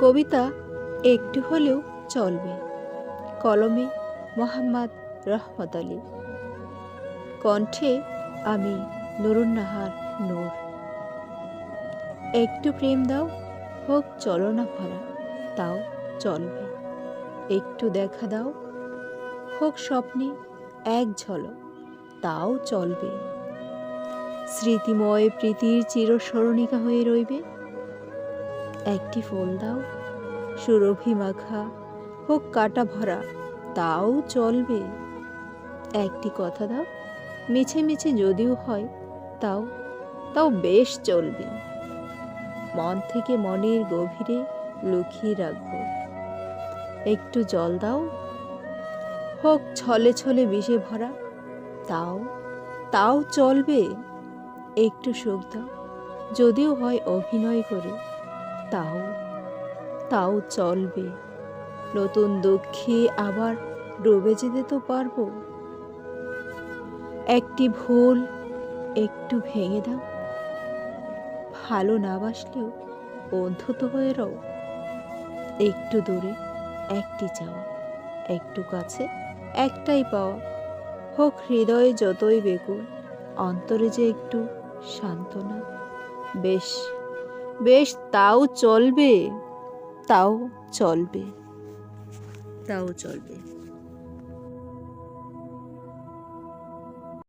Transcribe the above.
কবিতা একটু হলেও চলবে। কলমে মোহাম্মদ রহমত আলী। কণ্ঠে আমি নুরুন্নাহার নূর। একটু প্রেম দাও, হোক চলো না ভরা তাও চলবে। একটু দেখা দাও, হোক স্বপ্নে এক ঝলক, তাও চলবে। স্মৃতিময় প্রীতির চিরস্মরণিকা হয়ে রইবে একটি ফুল দাও। সুরভি মাখা, হোক কাটা ভরা, তাও চলবে। একটি কথা দাও, মিছে মিছে যদিও হয়, তাও তাও বেশ চলবে। মন থেকে মনের গভীরে লুকিয়ে রাখব একটু জল দাও। হোক ছলে ছলে বিষে ভরা, তাও তাও চলবে। একটু সুখ দাও, যদিও হয় অভিনয় করে। তাও তাও চলবে। নতুন দুঃখে আবার ডুবে যেতে তো পারব। একটি ভুল একটু ভেঙে দাও। ভালো না বাসলেও বন্ধু তো হয়ে রও। একটু দূরে একটি চাওয়া একটু কাছে একটাই পাওয়া হোক হৃদয়ে যতই বেকুল, অন্তরে যে একটু সান্ত্বনা। বেশ। বেশ তাও চলবে। তাও চলবে। তাও চলবে।